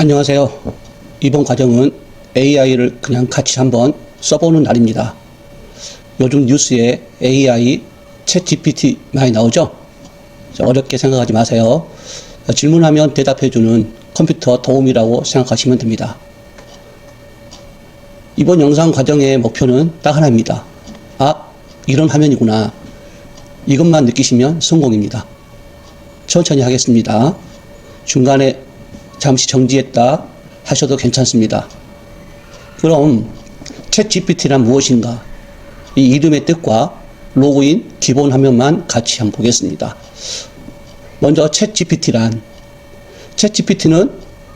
안녕하세요. 이번 과정은 AI를 그냥 같이 한번 써보는 날입니다. 요즘 뉴스에 AI, 챗 GPT 많이 나오죠? 자, 어렵게 생각하지 마세요. 질문하면 대답해주는 컴퓨터 도움이라고 생각하시면 됩니다. 이번 영상 과정의 목표는 딱 하나입니다. 아, 이런 화면이구나. 이것만 느끼시면 성공입니다. 천천히 하겠습니다. 중간에 잠시 정지했다 하셔도 괜찮습니다. 그럼 챗 GPT란 무엇인가? 이 이름의 뜻과 로그인 기본 화면만 같이 한번 보겠습니다. 먼저 챗 GPT란 챗 GPT는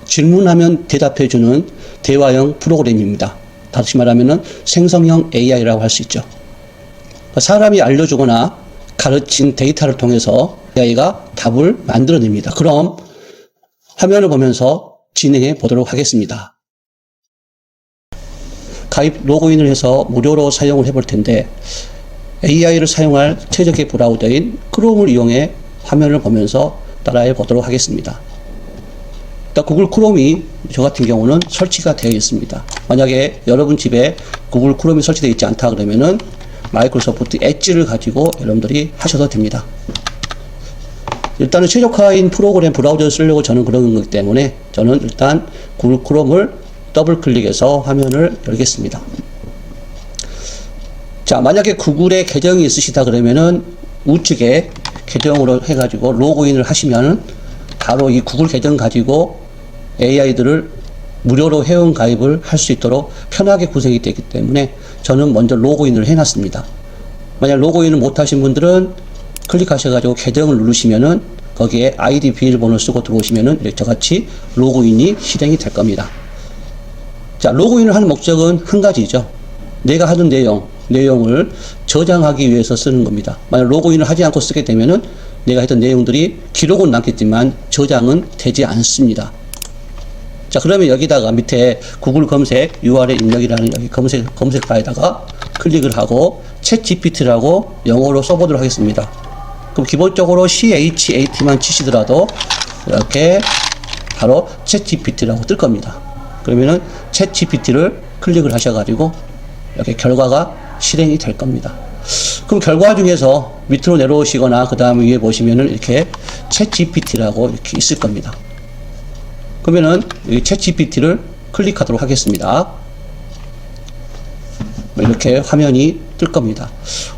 질문하면 대답해주는 대화형 프로그램입니다. 다시 말하면 생성형 AI라고 할 수 있죠. 사람이 알려주거나 가르친 데이터를 통해서 AI가 답을 만들어냅니다. 그럼 화면을 보면서 진행해 보도록 하겠습니다. 가입 로그인을 해서 무료로 사용을 해볼 텐데 AI를 사용할 최적의 브라우저인 크롬을 이용해 화면을 보면서 따라해 보도록 하겠습니다. 일단 구글 크롬이 저 같은 경우는 설치가 되어 있습니다. 만약에 여러분 집에 구글 크롬이 설치되어 있지 않다 그러면은 마이크로소프트 엣지를 가지고 여러분들이 하셔도 됩니다. 일단은 최적화인 프로그램 브라우저를 쓰려고 저는 그러는 거기 때문에 저는 일단 구글 크롬을 더블 클릭해서 화면을 열겠습니다. 자, 만약에 구글에 계정이 있으시다 그러면은 우측에 계정으로 해가지고 로그인을 하시면은 바로 이 구글 계정 가지고 AI들을 무료로 회원 가입을 할 수 있도록 편하게 구성이 되기 때문에 저는 먼저 로그인을 해놨습니다. 만약 로그인을 못 하신 분들은 클릭하셔가지고 계정을 누르시면은 거기에 아이디 비밀번호를 쓰고 들어오시면은 저같이 로그인이 실행이 될 겁니다. 자, 로그인을 하는 목적은 한 가지죠. 내가 하던 내용, 내용을 저장하기 위해서 쓰는 겁니다. 만약 로그인을 하지 않고 쓰게 되면은 내가 했던 내용들이 기록은 남겠지만 저장은 되지 않습니다. 자, 그러면 여기다가 밑에 구글 검색 URL 입력이라는 여기 검색, 검색바에다가 클릭을 하고 챗 GPT라고 영어로 써보도록 하겠습니다. 그럼 기본적으로 CHAT만 치시더라도 이렇게 바로 챗 GPT라고 뜰 겁니다. 그러면은 챗 GPT를 클릭을 하셔가지고 이렇게 결과가 실행이 될 겁니다. 그럼 결과 중에서 밑으로 내려오시거나 그 다음에 위에 보시면은 이렇게 챗 GPT라고 이렇게 있을 겁니다. 그러면은 이 챗 GPT를 클릭하도록 하겠습니다. 이렇게 화면이 뜰 겁니다.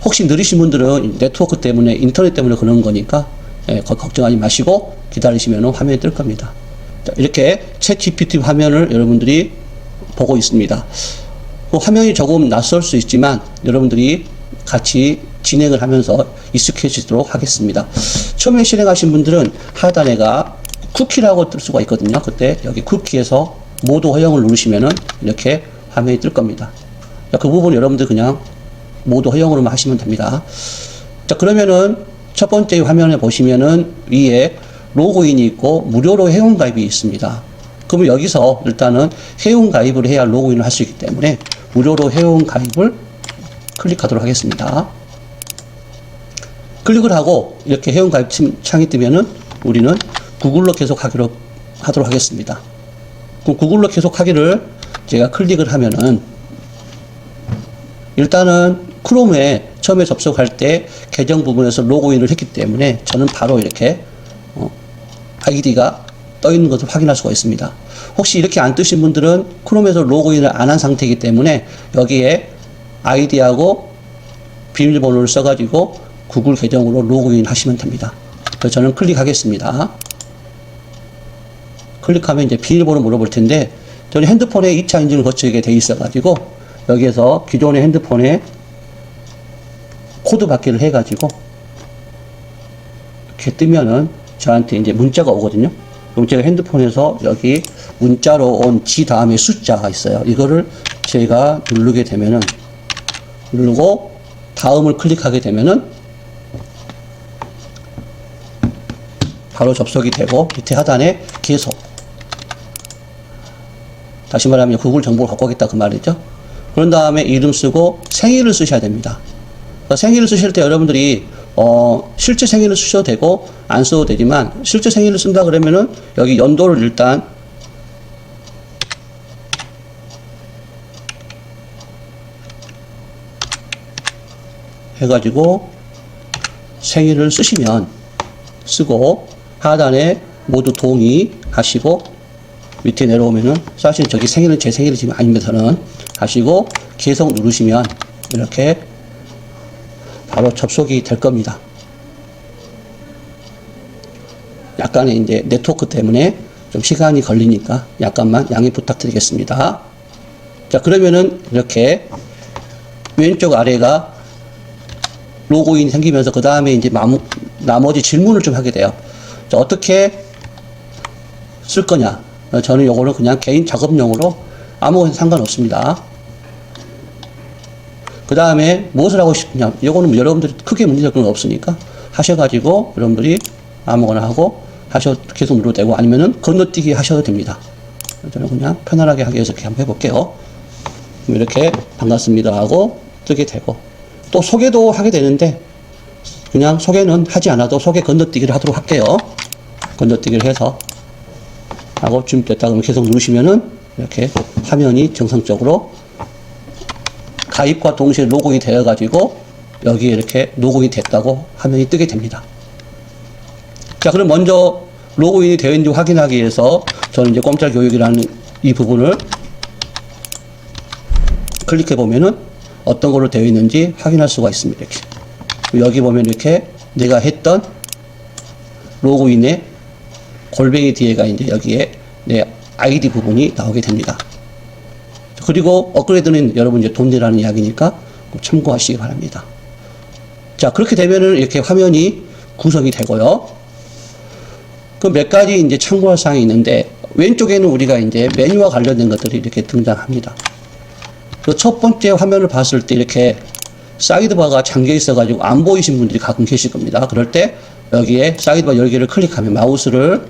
혹시 느리신 분들은 네트워크 때문에 인터넷 때문에 그런 거니까 예, 걱정하지 마시고 기다리시면 화면이 뜰 겁니다. 자, 이렇게 챗 GPT 화면을 여러분들이 보고 있습니다. 그 화면이 조금 낯설 수 있지만 여러분들이 같이 진행을 하면서 익숙해지도록 하겠습니다. 처음에 실행하신 분들은 하단에가 쿠키라고 뜰 수가 있거든요. 그때 여기 쿠키에서 모두 허용을 누르시면은 이렇게 화면이 뜰 겁니다. 자, 그 부분 여러분들 그냥 모두 허용으로만 하시면 됩니다. 자, 그러면은 첫 번째 화면에 보시면은 위에 로그인이 있고 무료로 회원 가입이 있습니다. 그러면 여기서 일단은 회원 가입을 해야 로그인을 할 수 있기 때문에 무료로 회원 가입을 클릭하도록 하겠습니다. 클릭을 하고 이렇게 회원 가입 창이 뜨면은 우리는 구글로 계속 하기로 하도록 하겠습니다. 그럼 구글로 계속 하기를 제가 클릭을 하면은 일단은 크롬에 처음에 접속할 때 계정 부분에서 로그인을 했기 때문에 저는 바로 이렇게 어, 아이디가 떠 있는 것을 확인할 수가 있습니다. 혹시 이렇게 안 뜨신 분들은 크롬에서 로그인을 안 한 상태이기 때문에 여기에 아이디하고 비밀번호를 써가지고 구글 계정으로 로그인 하시면 됩니다. 그래서 저는 클릭하겠습니다. 클릭하면 이제 비밀번호 물어볼 텐데 저는 핸드폰에 2차 인증을 거치게 돼 있어가지고 여기에서 기존의 핸드폰에 코드 받기를 해가지고 이렇게 뜨면은 저한테 이제 문자가 오거든요. 그럼 제가 핸드폰에서 여기 문자로 온 G 다음에 숫자가 있어요. 이거를 제가 누르게 되면은 누르고 다음을 클릭하게 되면은 바로 접속이 되고 밑에 하단에 계속 다시 말하면 구글 정보를 갖고 오겠다 그 말이죠. 그런 다음에 이름 쓰고 생일을 쓰셔야 됩니다. 그러니까 생일을 쓰실 때 여러분들이 어, 실제 생일을 쓰셔도 되고 안 써도 되지만 실제 생일을 쓴다 그러면은 여기 연도를 일단 해가지고 생일을 쓰시면 쓰고 하단에 모두 동의하시고 밑에 내려오면은 사실 저기 생일은 제 생일이 지금 아닙니다. 저는 하시고 계속 누르시면 이렇게 바로 접속이 될 겁니다. 약간의 이제 네트워크 때문에 좀 시간이 걸리니까 약간만 양해 부탁드리겠습니다. 자, 그러면은 이렇게 왼쪽 아래가 로고인이 생기면서 그 다음에 이제 마무, 나머지 질문을 좀 하게 돼요. 자, 어떻게 쓸 거냐? 어, 저는 요거는 그냥 개인 작업용으로 아무거나 상관없습니다. 그 다음에 무엇을 하고 싶냐? 요거는 뭐 여러분들이 크게 문제될 건 없으니까 하셔가지고 여러분들이 아무거나 하고 하셔 계속 눌러도 되고 아니면은 건너뛰기 하셔도 됩니다. 저는 그냥 편안하게 하기 위해서 이렇게 한번 해볼게요. 이렇게 반갑습니다 하고 뜨게 되고 또 소개도 하게 되는데 그냥 소개는 하지 않아도 소개 건너뛰기를 하도록 할게요. 건너뛰기를 해서 하고 준비됐다 그러면 계속 누르시면은 이렇게 화면이 정상적으로 가입과 동시에 로그인이 되어 가지고 여기 이렇게 로그인이 됐다고 화면이 뜨게 됩니다. 자, 그럼 먼저 로그인이 되어 있는지 확인하기 위해서 저는 이제 꼼짝 교육이라는 이 부분을 클릭해 보면은 어떤 걸로 되어 있는지 확인할 수가 있습니다. 이렇게. 여기 보면 이렇게 내가 했던 로그인의 골뱅이 뒤에가 이제 여기에 내 아이디 부분이 나오게 됩니다. 그리고 업그레이드는 여러분 이제 돈 내라는 이야기니까 꼭 참고하시기 바랍니다. 자, 그렇게 되면은 이렇게 화면이 구성이 되고요. 그 몇 가지 이제 참고할 사항이 있는데 왼쪽에는 우리가 이제 메뉴와 관련된 것들이 이렇게 등장합니다. 그 첫 번째 화면을 봤을 때 이렇게 사이드바가 잠겨 있어가지고 안 보이신 분들이 가끔 계실 겁니다. 그럴 때 여기에 사이드바 열기를 클릭하면 마우스를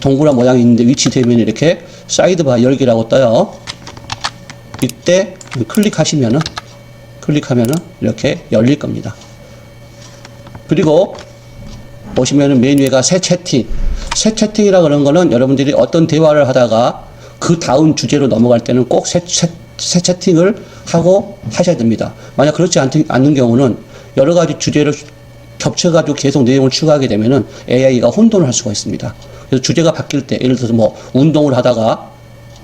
동그란 모양이 있는데 위치 되면 이렇게 사이드바 열기라고 떠요. 이때 클릭하시면은 클릭하면은 이렇게 열릴 겁니다. 그리고 보시면은 메뉴가 새 채팅. 새 채팅이라 그런 거는 여러분들이 어떤 대화를 하다가 그 다음 주제로 넘어갈 때는 꼭 새, 새, 새 채팅을 하고 하셔야 됩니다. 만약 그렇지 않, 않는 경우는 여러 가지 주제를 겹쳐가지고 계속 내용을 추가하게 되면은 AI가 혼돈을 할 수가 있습니다. 그래서 주제가 바뀔 때, 예를 들어서 뭐 운동을 하다가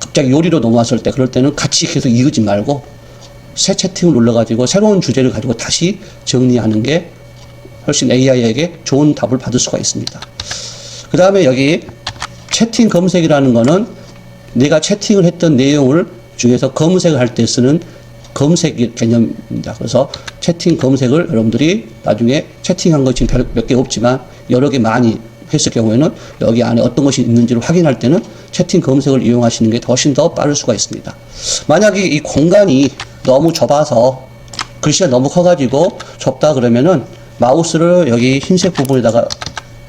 갑자기 요리로 넘어왔을 때, 그럴 때는 같이 계속 이으지 말고 새 채팅을 눌러가지고 새로운 주제를 가지고 다시 정리하는 게 훨씬 AI에게 좋은 답을 받을 수가 있습니다. 그 다음에 여기 채팅 검색이라는 거는 내가 채팅을 했던 내용을 중에서 검색을 할 때 쓰는 검색 개념입니다. 그래서 채팅 검색을 여러분들이 나중에 채팅한 거 지금 몇 개 없지만 여러 개 많이 했을 경우에는 여기 안에 어떤 것이 있는지를 확인할 때는 채팅 검색을 이용하시는 게 훨씬 더 빠를 수가 있습니다. 만약에 이 공간이 너무 좁아서 글씨가 너무 커가지고 좁다 그러면은 마우스를 여기 흰색 부분에다가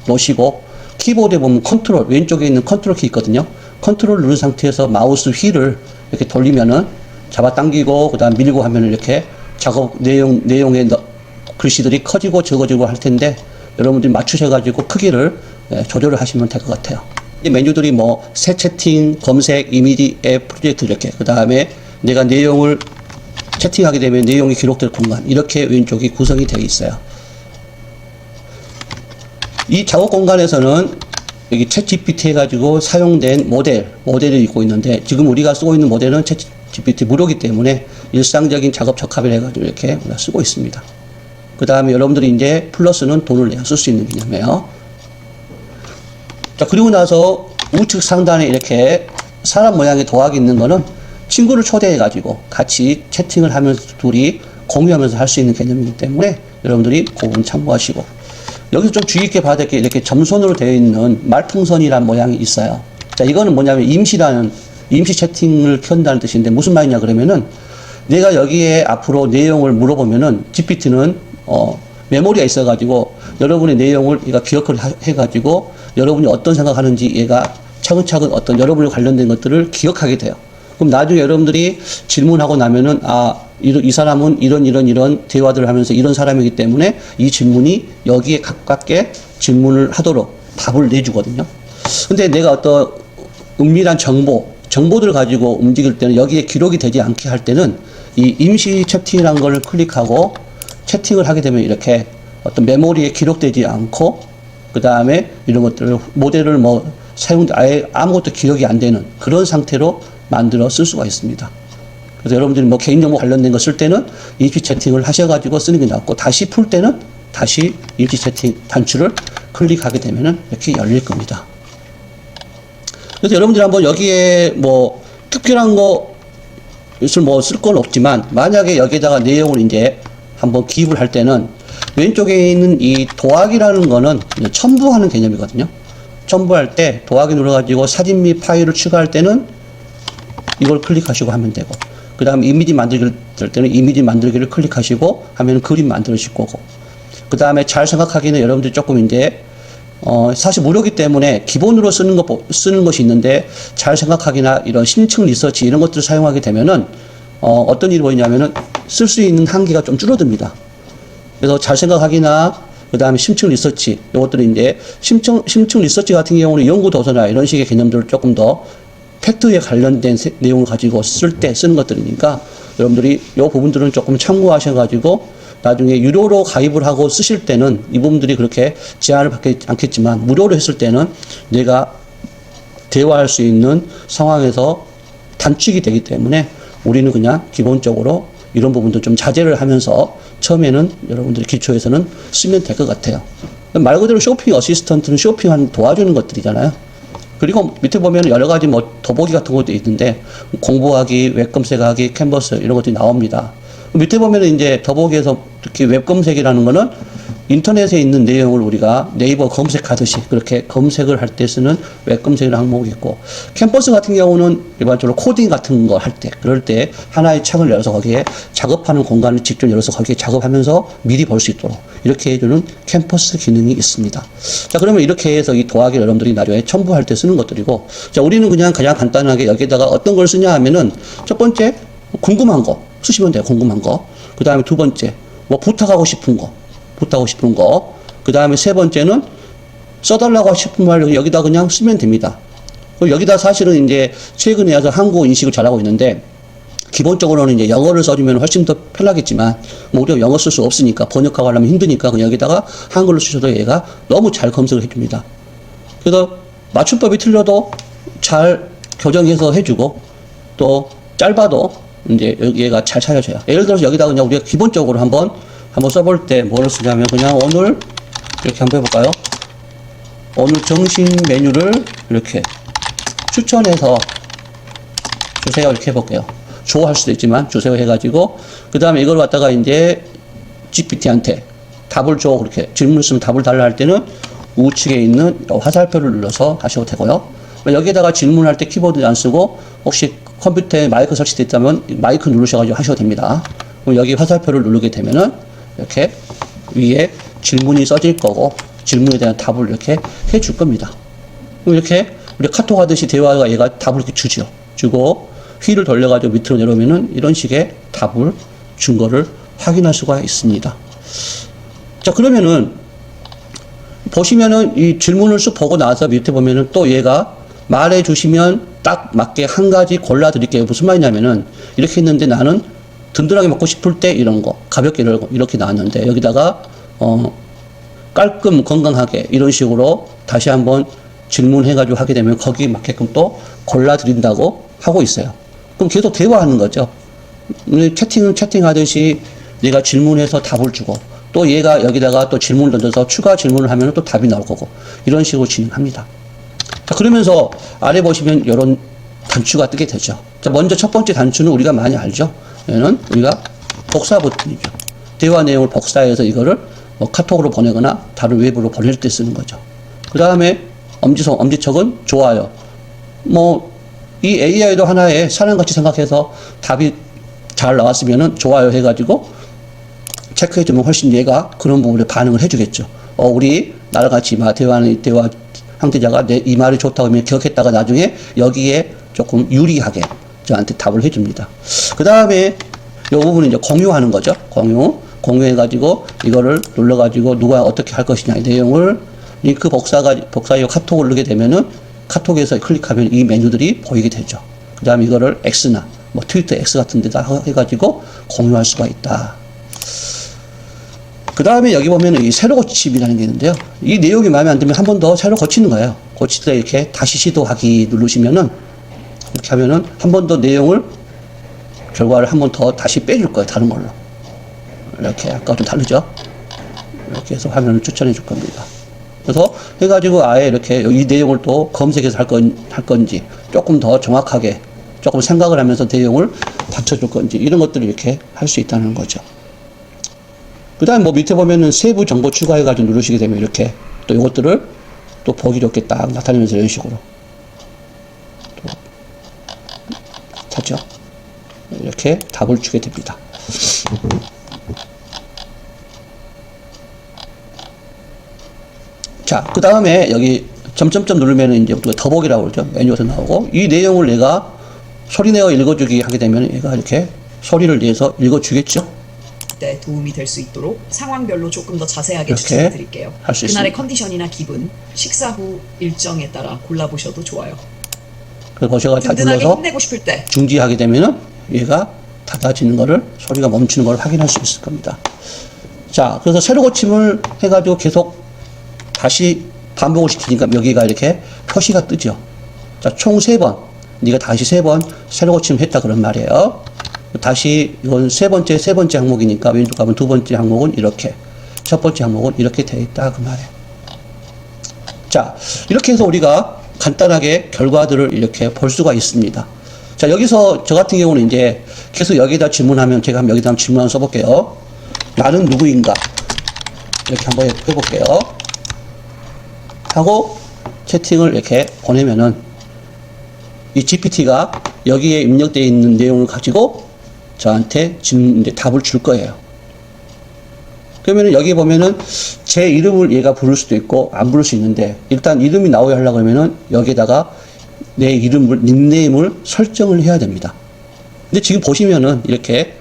놓으시고 키보드에 보면 컨트롤 왼쪽에 있는 컨트롤 키 있거든요. 컨트롤 누른 상태에서 마우스 휠을 이렇게 돌리면은 잡아당기고 그다음 밀고 하면은 이렇게 작업 내용 내용의 너- 글씨들이 커지고 적어지고 할 텐데 여러분들이 맞추셔가지고 크기를 예, 조절을 하시면 될 것 같아요. 이 메뉴들이 뭐 새 채팅, 검색, 이미지, 앱, 프로젝트 이렇게 그 다음에 내가 내용을 채팅하게 되면 내용이 기록될 공간 이렇게 왼쪽이 구성이 되어 있어요. 이 작업 공간에서는 여기 챗 GPT 해가지고 사용된 모델, 모델이 있고 있는데 지금 우리가 쓰고 있는 모델은 챗 GPT 무료기 때문에 일상적인 작업 적합을 해가지고 이렇게 쓰고 있습니다. 그 다음에 여러분들이 이제 플러스는 돈을 내야 쓸 수 있는 개념이에요. 자, 그리고 나서 우측 상단에 이렇게 사람 모양의 도학이 있는 거는 친구를 초대해가지고 같이 채팅을 하면서 둘이 공유하면서 할 수 있는 개념이기 때문에 여러분들이 그 부분 참고하시고 여기서 좀 주의 있게 봐야 될 게 이렇게 점선으로 되어 있는 말풍선이라는 모양이 있어요. 자, 이거는 뭐냐면 임시라는, 임시 채팅을 켠다는 뜻인데 무슨 말이냐 그러면은 내가 여기에 앞으로 내용을 물어보면은 GPT는 어, 메모리가 있어가지고 여러분의 내용을 얘가 기억을 하- 해가지고 여러분이 어떤 생각하는지 얘가 차근차근 어떤 여러분에 관련된 것들을 기억하게 돼요. 그럼 나중에 여러분들이 질문하고 나면은 아, 이, 이 사람은 이런 이런 이런 대화들을 하면서 이런 사람이기 때문에 이 질문이 여기에 가깝게 질문을 하도록 답을 내주거든요. 근데 내가 어떤 은밀한 정보, 정보들을 가지고 움직일 때는 여기에 기록이 되지 않게 할 때는 이 임시 채팅이라는 걸 클릭하고 채팅을 하게 되면 이렇게 어떤 메모리에 기록되지 않고 그 다음에 이런 것들을 모델을 뭐 사용 아예 아무것도 기억이 안 되는 그런 상태로 만들어 쓸 수가 있습니다. 그래서 여러분들이 뭐 개인정보 관련된 거 쓸 때는 임시 채팅을 하셔가지고 쓰는 게 낫고 다시 풀 때는 다시 임시 채팅 단추를 클릭하게 되면은 이렇게 열릴 겁니다. 그래서 여러분들이 한번 여기에 뭐 특별한 것을 뭐 쓸 건 없지만 만약에 여기다가 내용을 이제 한번 기입을 할 때는 왼쪽에 있는 이 도화기라는 거는 첨부하는 개념이거든요. 첨부할 때 도화기 눌러가지고 사진 및 파일을 추가할 때는 이걸 클릭하시고 하면 되고 그 다음에 이미지 만들기를 될 때는 이미지 만들기를 클릭하시고 하면 그림 만들어질 거고 그 다음에 잘 생각하기는 여러분들이 조금 이제 어, 사실 무료기 때문에 기본으로 쓰는 것, 쓰는 것이 있는데 잘 생각하기나 이런 신층 리서치 이런 것들을 사용하게 되면은 어, 어떤 일이 보이냐면은 쓸 수 있는 한계가 좀 줄어듭니다. 그래서 잘 생각하기나 그 다음에 심층 리서치 이것들이 이제 심층 심층 리서치 같은 경우는 연구 도서나 이런 식의 개념들을 조금 더 팩트에 관련된 세- 내용을 가지고 쓸 때 쓰는 것들이니까 여러분들이 이 부분들은 조금 참고하셔가지고 나중에 유료로 가입을 하고 쓰실 때는 이 부분들이 그렇게 제한을 받지 않겠지만 무료로 했을 때는 내가 대화할 수 있는 상황에서 단축이 되기 때문에 우리는 그냥 기본적으로 이런 부분도 좀 자제를 하면서 처음에는 여러분들이 기초에서는 쓰면 될 것 같아요. 말 그대로 쇼핑 어시스턴트는 쇼핑하는 도와주는 것들이잖아요. 그리고 밑에 보면 여러 가지 뭐 더보기 같은 것도 있는데 공부하기, 웹 검색하기, 캔버스 이런 것들이 나옵니다. 밑에 보면 이제 더보기에서 특히 웹 검색이라는 거는 인터넷에 있는 내용을 우리가 네이버 검색하듯이 그렇게 검색을 할 때 쓰는 웹 검색이라는 항목이 있고 캠퍼스 같은 경우는 일반적으로 코딩 같은 거 할 때 그럴 때 하나의 창을 열어서 거기에 작업하는 공간을 직접 열어서 거기에 작업하면서 미리 볼 수 있도록 이렇게 해주는 캠퍼스 기능이 있습니다. 자 그러면 이렇게 해서 이 도화기 여러분들이 나중에 첨부할 때 쓰는 것들이고 자 우리는 그냥 가장 간단하게 여기다가 어떤 걸 쓰냐 하면은 첫 번째 궁금한 거 쓰시면 돼요 궁금한 거 그 다음에 두 번째 뭐 부탁하고 싶은 거 부탁하고 싶은 거. 그 다음에 세 번째는 써달라고 싶은 말 여기다 그냥 쓰면 됩니다. 여기다 사실은 이제 최근에 와서 한국어 인식을 잘하고 있는데 기본적으로는 이제 영어를 써주면 훨씬 더 편하겠지만 뭐 우리가 영어 쓸 수 없으니까 번역하고 하려면 힘드니까 그냥 여기다가 한글로 쓰셔도 얘가 너무 잘 검색을 해줍니다. 그래서 맞춤법이 틀려도 잘 교정해서 해주고 또 짧아도 이제 얘가 잘 찾아줘요. 예를 들어서 여기다 그냥 우리가 기본적으로 한번 한번 써볼 때 뭐를 쓰냐면 그냥 오늘 이렇게 한번 해볼까요? 오늘 점심 메뉴를 이렇게 추천해서 주세요 이렇게 해볼게요. 좋아할 수도 있지만 주세요 해가지고 그 다음에 이걸 갖다가 이제 GPT한테 답을 줘 그렇게 질문을 쓰면 답을 달라 할 때는 우측에 있는 화살표를 눌러서 하셔도 되고요. 여기에다가 질문할 때 키보드 안 쓰고 혹시 컴퓨터에 마이크 설치되어 있다면 마이크 누르셔가지고 하셔도 됩니다. 그럼 여기 화살표를 누르게 되면은 이렇게 위에 질문이 써질 거고 질문에 대한 답을 이렇게 해 줄 겁니다. 이렇게 우리 카톡 하듯이 대화가 얘가 답을 이렇게 주죠. 주고 휠을 돌려가지고 밑으로 내려오면은 이런 식의 답을 준 거를 확인할 수가 있습니다. 자, 그러면은 보시면은 이 질문을 쑥 보고 나서 밑에 보면은 또 얘가 말해 주시면 딱 맞게 한 가지 골라 드릴게요. 무슨 말이냐면은 이렇게 했는데 나는 든든하게 먹고 싶을 때 이런 거 가볍게 이러고 이렇게 나왔는데 여기다가 어 깔끔 건강하게 이런 식으로 다시 한번 질문해 가지고 하게 되면 거기 맞게끔 또 골라 드린다고 하고 있어요. 그럼 계속 대화하는 거죠. 음, 채팅은 채팅하듯이 내가 질문해서 답을 주고 또 얘가 여기다가 또 질문을 던져서 추가 질문을 하면 또 답이 나올 거고 이런 식으로 진행합니다. 자, 그러면서 아래 보시면 이런 단추가 뜨게 되죠. 자, 먼저 첫 번째 단추는 우리가 많이 알죠. 얘는 우리가 복사 버튼이죠. 대화 내용을 복사해서 이거를 뭐 카톡으로 보내거나 다른 웹으로 보낼 때 쓰는 거죠. 그 다음에 엄지손, 엄지척은 좋아요. 뭐, 이 AI도 하나의 사람같이 생각해서 답이 잘 나왔으면은 좋아요 해가지고 체크해주면 훨씬 얘가 그런 부분에 반응을 해주겠죠. 어, 우리 나랑 같이 마 대화하는 대화 상대자가 내 이 말이 좋다고 기억했다가 나중에 여기에 조금 유리하게 저한테 답을 해줍니다. 그 다음에 이 부분은 이제 공유하는 거죠. 공유. 공유해가지고 이거를 눌러가지고 누가 어떻게 할 것이냐 이 내용을 링크 복사가 복사해 카톡을 누르게 되면은 카톡에서 클릭하면 이 메뉴들이 보이게 되죠. 그 다음에 이거를 X나 뭐 트위터 X 같은 데다 해가지고 공유할 수가 있다. 그 다음에 여기 보면은 이 새로 고침이라는 게 있는데요. 이 내용이 마음에 안 들면 한 번 더 새로 고치는 거예요. 고칠 때 이렇게 다시 시도하기 누르시면은 이렇게 하면은 한 번 더 내용을 결과를 한 번 더 다시 빼줄 거예요. 다른 걸로. 이렇게 아까 좀 다르죠? 이렇게 해서 화면을 추천해 줄 겁니다. 그래서 해가지고 아예 이렇게 이 내용을 또 검색해서 할, 건, 할 건지 조금 더 정확하게 조금 생각을 하면서 내용을 받쳐줄 건지 이런 것들을 이렇게 할 수 있다는 거죠. 그 다음에 뭐 밑에 보면은 세부 정보 추가해가지고 누르시게 되면 이렇게 또 이것들을 또 보기 좋게 딱 나타내면서 이런 식으로 또 찾죠. 이렇게 답을 주게 됩니다. 자, 그 다음에 여기 점점점 누르면 이제 우리가 더보기라고 그러죠. 메뉴에서 나오고 이 내용을 내가 소리 내어 읽어주기 하게 되면 얘가 이렇게 소리를 내서 읽어주겠죠. 때 도움이 될 수 있도록 상황별로 조금 더 자세하게 이렇게 추천해 드릴게요. 할수 그날의 있습니다. 컨디션이나 기분, 식사 후 일정에 따라 골라보셔도 좋아요. 거기가 다 든든하게 눌러서 힘내고 싶을 때 중지하게 되면은 얘가 닫아지는 거를 소리가 멈추는 걸 확인할 수 있을 겁니다. 자, 그래서 새로 고침을 해가지고 계속 다시 반복을 시키니까 여기가 이렇게 표시가 뜨죠. 자, 총 세 번. 네가 다시 세번 새로 고침을 했다 그런 말이에요. 다시 이건 세 번째, 세 번째 항목이니까 왼쪽 가면 두 번째 항목은 이렇게, 첫 번째 항목은 이렇게 돼 있다 그 말이에요. 자, 이렇게 해서 우리가 간단하게 결과들을 이렇게 볼 수가 있습니다. 자, 여기서 저 같은 경우는 이제 계속 여기다 질문하면 제가 여기다 한번 질문 한번 써볼게요. 나는 누구인가? 이렇게 한번 해볼게요. 하고 채팅을 이렇게 보내면은 이 GPT가 여기에 입력되어 있는 내용을 가지고 저한테 질문, 답을 줄 거예요. 그러면은 여기 보면은 제 이름을 얘가 부를 수도 있고 안 부를 수 있는데 일단 이름이 나오게 하려고 하면은 여기에다가 내 이름을 닉네임을 설정을 해야 됩니다. 근데 지금 보시면은 이렇게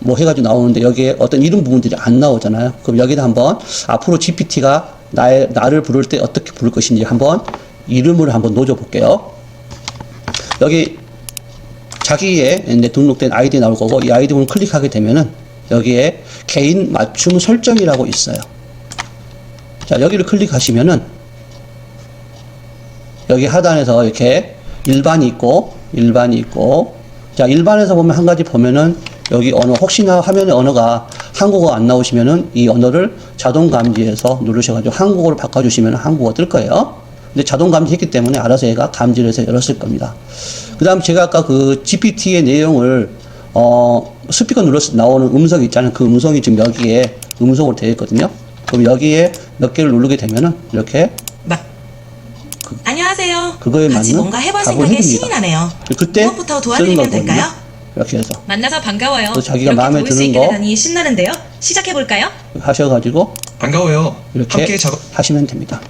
뭐 해가지고 나오는데 여기에 어떤 이름 부분들이 안 나오잖아요. 그럼 여기다 한번 앞으로 GPT가 나의 나를 부를 때 어떻게 부를 것인지 한번 이름을 한번 넣어줘 볼게요. 여기 자기의 등록된 아이디 나올 거고 이 아이디 부분 클릭하게 되면은 여기에 개인 맞춤 설정이라고 있어요. 자, 여기를 클릭하시면은 여기 하단에서 이렇게 일반이 있고 일반이 있고 자, 일반에서 보면 한 가지 보면은 여기 언어 혹시나 화면에 언어가 한국어 안 나오시면은 이 언어를 자동 감지해서 누르셔 가지고 한국어로 바꿔 주시면 한국어 뜰 거예요. 근데 자동 감지했기 때문에 알아서 얘가 감지를 해서 열었을 겁니다. 그 다음 제가 아까 그 GPT의 내용을 어, 스피커 눌러서 나오는 음성 있잖아요. 그 음성이 지금 여기에 음성으로 되어 있거든요. 그럼 여기에 몇 개를 누르게 되면은 이렇게 막 안녕하세요. 그거에 같이 맞는 뭔가 해볼 답을 생각에 해줍니다. 신이 나네요. 그때 무엇부터 쓰는 도와드리면 거거든요. 될까요? 이렇게 해서 만나서 반가워요. 또 자기가 이렇게 마음에 도울 수 드는 있게 거. 되다니 신나는데요. 시작해 볼까요? 하셔가지고 반가워요. 이렇게 함께 작업. 하시면 됩니다.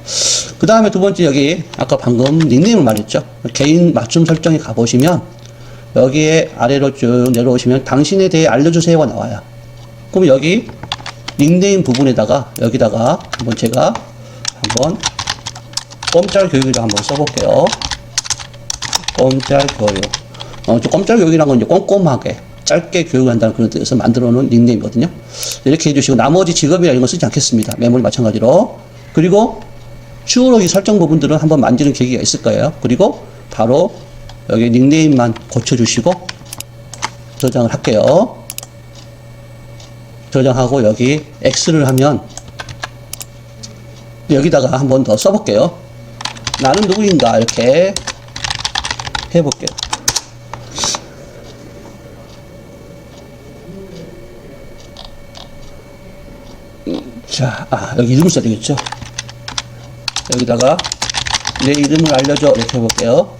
그 다음에 두 번째 여기 아까 방금 닉네임을 말했죠. 개인 맞춤 설정에 가보시면 여기에 아래로 쭉 내려오시면 당신에 대해 알려주세요가 나와요. 그럼 여기 닉네임 부분에다가 여기다가 한번 제가 한번 꼼짝 교육이라 한번 써볼게요. 꼼짝 교육. 어, 저 꼼짝 교육이란 건 이제 꼼꼼하게 짧게 교육한다는 그런 뜻에서 만들어 놓은 닉네임이거든요. 이렇게 해주시고 나머지 직업이나 이런 거 쓰지 않겠습니다. 메모리 마찬가지로. 그리고 추후로기 설정 부분들은 한번 만지는 계기가 있을 거예요. 그리고 바로 여기 닉네임만 고쳐주시고 저장을 할게요. 저장하고 여기 X를 하면 여기다가 한 번 더 써볼게요. 나는 누구인가 이렇게 해볼게요. 자, 아, 여기 이름을 써야 되겠죠? 여기다가 내 이름을 알려줘. 이렇게 해볼게요.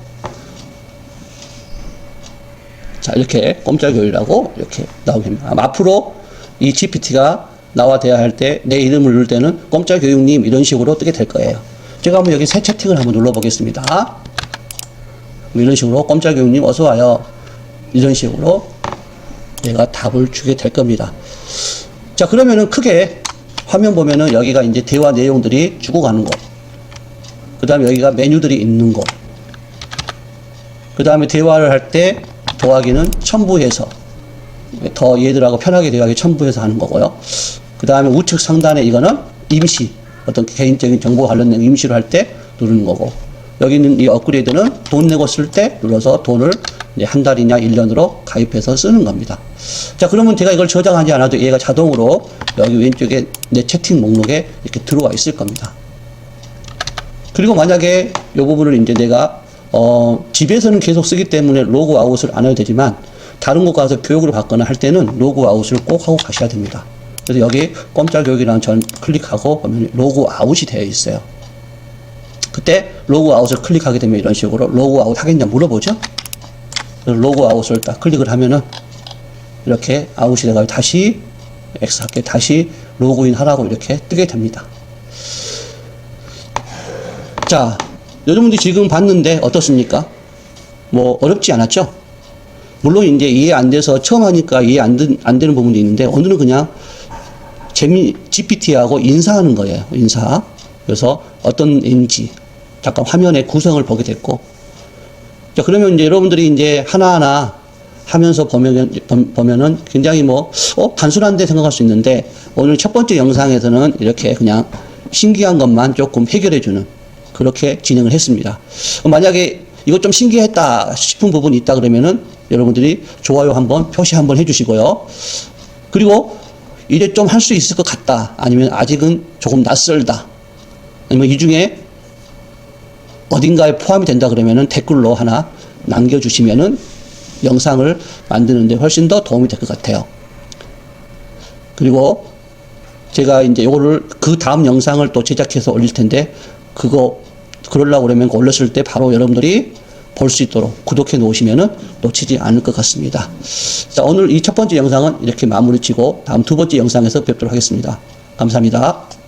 자, 이렇게 꼼짝교육이라고 이렇게. 아마 앞으로 이 GPT가 나와 대화할 때 내 이름을 누를 때는 꼼짝 교육님 이런 식으로 뜨게 될 거예요. 제가 한번 여기 새 채팅을 한번 눌러보겠습니다. 이런 식으로 꼼짝 교육님 어서 와요. 이런 식으로 얘가 답을 주게 될 겁니다. 자, 그러면은 크게 화면 보면은 여기가 이제 대화 내용들이 주고 가는 거. 그 다음에 여기가 메뉴들이 있는 거. 그 다음에 대화를 할 때 더하기는 첨부해서 더 얘들하고 편하게 대하게 첨부해서 하는 거고요. 그 다음에 우측 상단에 이거는 임시 어떤 개인적인 정보 관련된 임시로 할 때 누르는 거고 여기 있는 이 업그레이드는 돈 내고 쓸 때 눌러서 돈을 한 달이냐 1년으로 가입해서 쓰는 겁니다. 자 그러면 제가 이걸 저장하지 않아도 얘가 자동으로 여기 왼쪽에 내 채팅 목록에 이렇게 들어와 있을 겁니다. 그리고 만약에 이 부분을 이제 내가 어, 집에서는 계속 쓰기 때문에 로그 아웃을 안 해도 되지만 다른 곳 가서 교육을 받거나 할 때는 로그 아웃을 꼭 하고 가셔야 됩니다. 그래서 여기 꼼짝 교육이라는 전 클릭하고 보면 로그 아웃이 되어 있어요. 그때 로그 아웃을 클릭하게 되면 이런 식으로 로그 아웃 하겠냐 물어보죠. 로그 아웃을 딱 클릭을 하면은 이렇게 아웃이 돼가지고 다시 X 할게 다시 로그인 하라고 이렇게 뜨게 됩니다. 자, 여러분들이 지금 봤는데 어떻습니까? 뭐 어렵지 않았죠? 물론 이제 이해 안 돼서 처음 하니까 이해 안, 된, 안 되는 부분도 있는데 오늘은 그냥 재미 GPT하고 인사하는 거예요. 인사. 그래서 어떤 인지 잠깐 화면의 구성을 보게 됐고 자 그러면 이제 여러분들이 이제 하나하나 하면서 보면 보면은 굉장히 뭐 어, 단순한데 생각할 수 있는데 오늘 첫 번째 영상에서는 이렇게 그냥 신기한 것만 조금 해결해 주는 그렇게 진행을 했습니다. 어, 만약에 이거 좀 신기했다 싶은 부분이 있다 그러면은 여러분들이 좋아요 한번 표시 한번 해주시고요. 그리고 이제 좀 할 수 있을 것 같다 아니면 아직은 조금 낯설다 아니면 이 중에 어딘가에 포함이 된다 그러면은 댓글로 하나 남겨주시면은 영상을 만드는데 훨씬 더 도움이 될 것 같아요. 그리고 제가 이제 요거를 그 다음 영상을 또 제작해서 올릴 텐데 그거 그러려고 그러면 올렸을 때 바로 여러분들이 볼 수 있도록 구독해 놓으시면은 놓치지 않을 것 같습니다. 자, 오늘 이 첫 번째 영상은 이렇게 마무리 치고 다음 두 번째 영상에서 뵙도록 하겠습니다. 감사합니다.